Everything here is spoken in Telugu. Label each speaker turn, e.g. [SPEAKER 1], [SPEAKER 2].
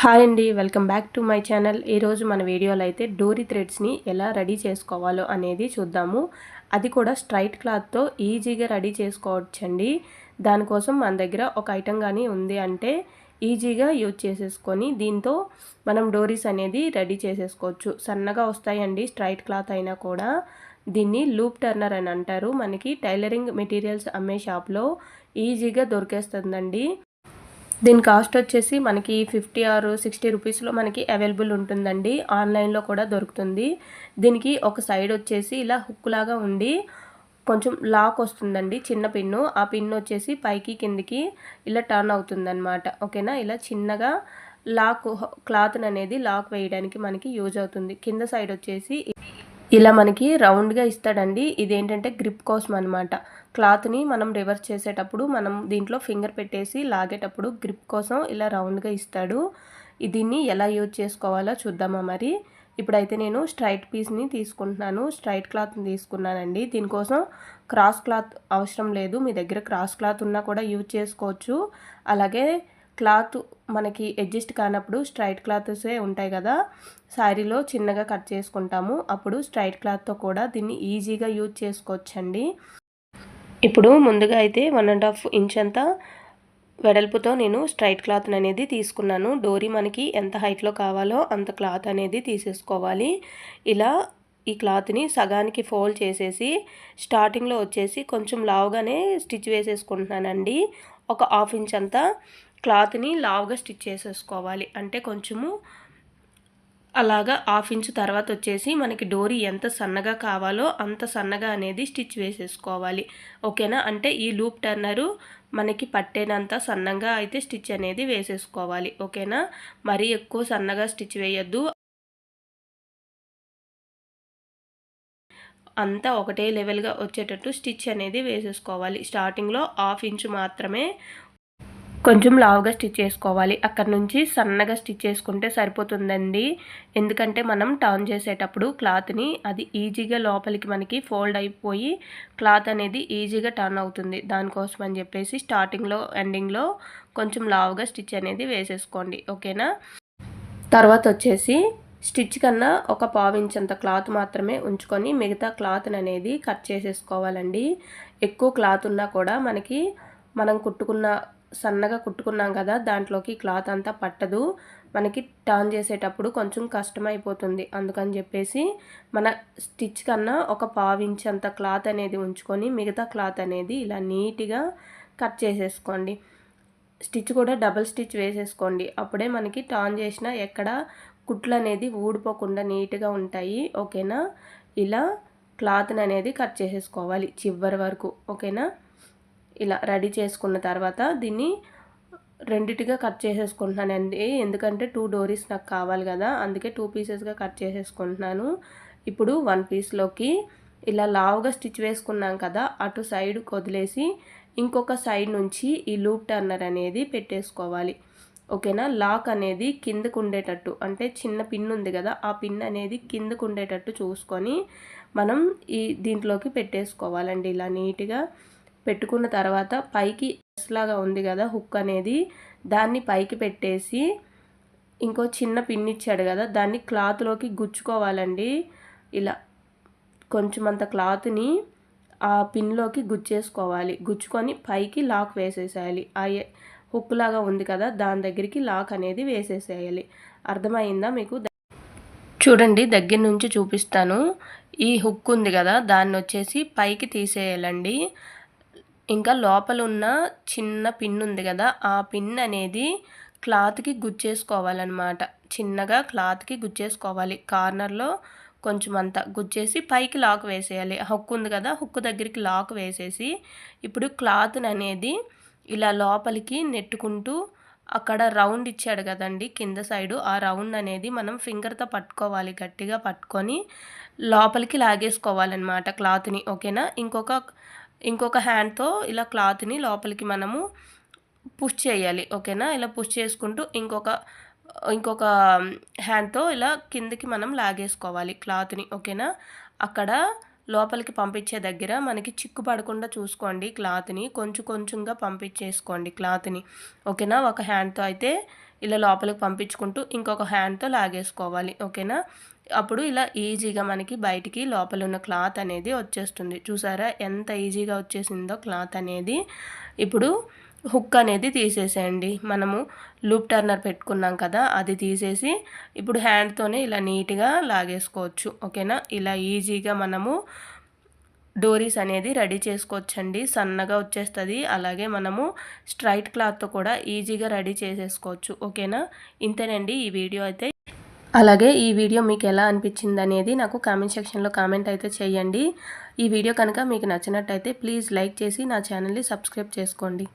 [SPEAKER 1] హాయ్ అండి welcome back to my channel. ఈరోజు మన వీడియోలో అయితే డోరీ థ్రెడ్స్ని ఎలా రెడీ చేసుకోవాలో అనేది చూద్దాము. అది కూడా స్ట్రైట్ క్లాత్తో ఈజీగా రెడీ చేసుకోవచ్చండి. దానికోసం మన దగ్గర ఒక ఐటెం కానీ ఉంది అంటే ఈజీగా యూజ్ చేసేసుకొని దీంతో మనం డోరీస్ అనేది రెడీ చేసేసుకోవచ్చు. సన్నగా వస్తాయండి స్ట్రైట్ క్లాత్ అయినా కూడా. దీన్ని లూప్ టర్నర్ అని అంటారు. మనకి టైలరింగ్ మెటీరియల్స్ అమ్మే షాప్లో ఈజీగా దొరికేస్తుందండి. దీని కాస్ట్ వచ్చేసి మనకి ఫిఫ్టీ ఆర్ సిక్స్టీ రూపీస్లో మనకి అవైలబుల్ ఉంటుందండి. ఆన్లైన్లో కూడా దొరుకుతుంది. దీనికి ఒక సైడ్ వచ్చేసి ఇలా హుక్ లాగా ఉండి కొంచెం లాక్ వస్తుందండి చిన్న పిన్ను. ఆ పిన్ వచ్చేసి పైకి కిందికి ఇలా టర్న్ అవుతుందన్నమాట. ఓకేనా? ఇలా చిన్నగా లాక్ క్లాత్ అనేది లాక్ వేయడానికి మనకి యూజ్ అవుతుంది. కింద సైడ్ వచ్చేసి ఇలా మనకి రౌండ్గా ఇస్తాడండి. ఇదేంటంటే గ్రిప్ కోసం అనమాట క్లాత్ని మనం రివర్స్ చేసేటప్పుడు మనం దీంట్లో ఫింగర్ పెట్టేసి లాగేటప్పుడు గ్రిప్ కోసం ఇలా రౌండ్గా ఇస్తాడు. దీన్ని ఎలా యూజ్ చేసుకోవాలో చూద్దామా మరి. ఇప్పుడైతే నేను స్ట్రైట్ పీస్ని తీసుకుంటున్నాను. స్ట్రైట్ క్లాత్ని తీసుకున్నానండి. దీనికోసం క్రాస్ క్లాత్ అవసరం లేదు. మీ దగ్గర క్రాస్ క్లాత్ ఉన్నా కూడా యూజ్ చేసుకోవచ్చు. అలాగే క్లాత్ మనకి అడ్జస్ట్ కానప్పుడు స్ట్రైట్ క్లాత్సే ఉంటాయి కదా. శారీలో చిన్నగా కట్ చేసుకుంటాము. అప్పుడు స్ట్రైట్ క్లాత్తో కూడా దీన్ని ఈజీగా యూజ్ చేసుకోవచ్చండి. ఇప్పుడు ముందుగా అయితే వన్ అండ్ హాఫ్ ఇంచ్ అంతా వెడల్పుతో నేను స్ట్రైట్ క్లాత్ అనేది తీసుకున్నాను. డోరీ మనకి ఎంత హైట్లో కావాలో అంత క్లాత్ అనేది తీసేసుకోవాలి. ఇలా ఈ క్లాత్ని సగానికి ఫోల్డ్ చేసేసి స్టార్టింగ్లో వచ్చేసి కొంచెం లావుగానే స్టిచ్ వేసేసుకుంటున్నానండి. ఒక హాఫ్ ఇంచ్ అంతా క్లాత్ని లావుగా స్టిచ్ చేసేసుకోవాలి. అంటే కొంచెము అలాగా హాఫ్ ఇంచ్ తర్వాత వచ్చేసి మనకి డోరీ ఎంత సన్నగా కావాలో అంత సన్నగా అనేది స్టిచ్ వేసేసుకోవాలి. ఓకేనా? అంటే ఈ లూప్ టర్నరు మనకి పట్టేనంత సన్నగా అయితే స్టిచ్ అనేది వేసేసుకోవాలి. ఓకేనా? మరీ ఎక్కువ సన్నగా స్టిచ్ వేయద్దు. అంతా ఒకటే లెవెల్గా వచ్చేటట్టు స్టిచ్ అనేది వేసేసుకోవాలి. స్టార్టింగ్లో హాఫ్ ఇంచ్ మాత్రమే కొంచెం లావుగా స్టిచ్ చేసుకోవాలి. అక్కడ నుంచి సన్నగా స్టిచ్ చేసుకుంటే సరిపోతుందండి. ఎందుకంటే మనం టర్న్ చేసేటప్పుడు క్లాత్ని అది ఈజీగా లోపలికి మనకి ఫోల్డ్ అయిపోయి క్లాత్ అనేది ఈజీగా టర్న్ అవుతుంది. దానికోసం అని చెప్పేసి స్టార్టింగ్లో ఎండింగ్లో కొంచెం లావుగా స్టిచ్ అనేది వేసేసుకోండి. ఓకేనా? తర్వాత వచ్చేసి స్టిచ్ కన్నా ఒక పావించంత క్లాత్ మాత్రమే ఉంచుకొని మిగతా క్లాత్ని అనేది కట్ చేసేసుకోవాలండి. ఎక్కువ క్లాత్ ఉన్నా కూడా మనకి మనం కుట్టుకున్న సన్నగా కుట్టుకున్నాం కదా దాంట్లోకి క్లాత్ అంతా పట్టదు. మనకి టర్న్ చేసేటప్పుడు కొంచెం కష్టమైపోతుంది. అందుకని చెప్పేసి మన స్టిచ్ కన్నా ఒక పావించ్ అంత క్లాత్ అనేది ఉంచుకొని మిగతా క్లాత్ అనేది ఇలా నీట్గా కట్ చేసేసుకోండి. స్టిచ్ కూడా డబల్ స్టిచ్ వేసేసుకోండి. అప్పుడే మనకి టర్న్ చేసిన ఎక్కడ కుట్లు అనేది ఊడిపోకుండా నీట్గా ఉంటాయి. ఓకేనా? ఇలా క్లాత్ని అనేది కట్ చేసేసుకోవాలి చివరి వరకు. ఓకేనా? ఇలా రెడీ చేసుకున్న తర్వాత దీన్ని రెండిటిగా కట్ చేసేసుకుంటున్నానండి ఎందుకంటే టూ డోరీస్ నాకు కావాలి కదా. అందుకే టూ పీసెస్గా కట్ చేసేసుకుంటున్నాను. ఇప్పుడు వన్ పీస్లోకి ఇలా లావుగా స్టిచ్ వేసుకున్నాం కదా అటు సైడ్ వదిలేసి ఇంకొక సైడ్ నుంచి ఈ లూప్ టర్నర్ అనేది పెట్టేసుకోవాలి. ఓకేనా? లాక్ అనేది కిందకు ఉండేటట్టు అంటే చిన్న పిన్ ఉంది కదా ఆ పిన్ అనేది కిందకు ఉండేటట్టు చూసుకొని మనం ఈ దీంట్లోకి పెట్టేసుకోవాలండి ఇలా నీట్గా. పెట్టుకున్న తర్వాత పైకి లాగా ఉంది కదా హుక్ అనేది. దాన్ని పైకి పెట్టేసి ఇంకో చిన్న పిన్ ఇచ్చాడు కదా దాన్ని క్లాత్లోకి గుచ్చుకోవాలండి. ఇలా కొంచెం అంత క్లాత్ని ఆ పిన్లోకి గుచ్చేసుకోవాలి. గుచ్చుకొని పైకి లాక్ వేసేసేయాలి. ఆ హుక్ లాగా ఉంది కదా దాని దగ్గరికి లాక్ అనేది వేసేసేయాలి. అర్థమైందా మీకు? చూడండి దగ్గర నుంచి చూపిస్తాను. ఈ హుక్ ఉంది కదా దాన్ని వచ్చేసి పైకి తీసేయాలండి. ఇంకా లోపల ఉన్న చిన్న పిన్ ఉంది కదా ఆ పిన్ అనేది క్లాత్కి గుచ్చేసుకోవాలన్నమాట. చిన్నగా క్లాత్కి గుచ్చేసుకోవాలి. కార్నర్లో కొంచెం అంతా గుచ్చేసి పైకి లాక్ వేసేయాలి. హుక్ ఉంది కదా హుక్ దగ్గరికి లాక్ వేసేసి ఇప్పుడు క్లాత్ అనేది ఇలా లోపలికి నెట్టుకుంటూ అక్కడ రౌండ్ ఇచ్చాడు కదండి కింద సైడు ఆ రౌండ్ అనేది మనం ఫింగర్తో పట్టుకోవాలి గట్టిగా పట్టుకొని లోపలికి లాగేసుకోవాలన్నమాట క్లాత్ని. ఓకేనా? ఇంకొక ఇంకొక హ్యాండ్తో ఇలా క్లాత్ని లోపలికి మనము పుష్ చేయాలి ఓకేనా? ఇలా పుష్ చేసుకుంటూ ఇంకొక ఇంకొక హ్యాండ్తో ఇలా కిందకి మనం లాగేసుకోవాలి క్లాత్ని ఓకేనా? అక్కడ లోపలికి పంపించే దగ్గర మనకి చిక్కు పడకుండా చూసుకోండి క్లాత్ని కొంచెం కొంచెంగా పంపించేసుకోండి క్లాత్ని ఓకేనా? ఒక హ్యాండ్తో అయితే ఇలా లోపలికి పంపించుకుంటూ ఇంకొక హ్యాండ్తో లాగేసుకోవాలి ఓకేనా? అప్పుడు ఇలా ఈజీగా మనకి బయటికి లోపల ఉన్న క్లాత్ అనేది వచ్చేస్తుంది. చూసారా? ఎంత ఈజీగా వచ్చేసిందో క్లాత్ అనేది. ఇప్పుడు హుక్ అనేది తీసేసేయండి. మనము లూప్ టర్నర్ పెట్టుకున్నాం కదా అది తీసేసి ఇప్పుడు హ్యాండ్తోనే ఇలా నీట్గా లాగేసుకోవచ్చు. ఓకేనా? ఇలా ఈజీగా మనము డోరీస్ అనేది రెడీ చేసుకోవచ్చండి. సన్నగా వచ్చేస్తుంది. అలాగే మనము స్ట్రైట్ క్లాత్తో కూడా ఈజీగా రెడీ చేసేసుకోవచ్చు. ఓకేనా? ఇంతేనండి ఈ వీడియో అయితే. అలాగే ఈ వీడియో మీకు ఎలా అనిపించింది అనేది నాకు కామెంట్ సెక్షన్లో కామెంట్ అయితే చేయండి. ఈ వీడియో కనుక మీకు నచ్చినట్టయితే ప్లీజ్ లైక్ చేసి నా ఛానల్ని సబ్స్క్రైబ్ చేసుకోండి.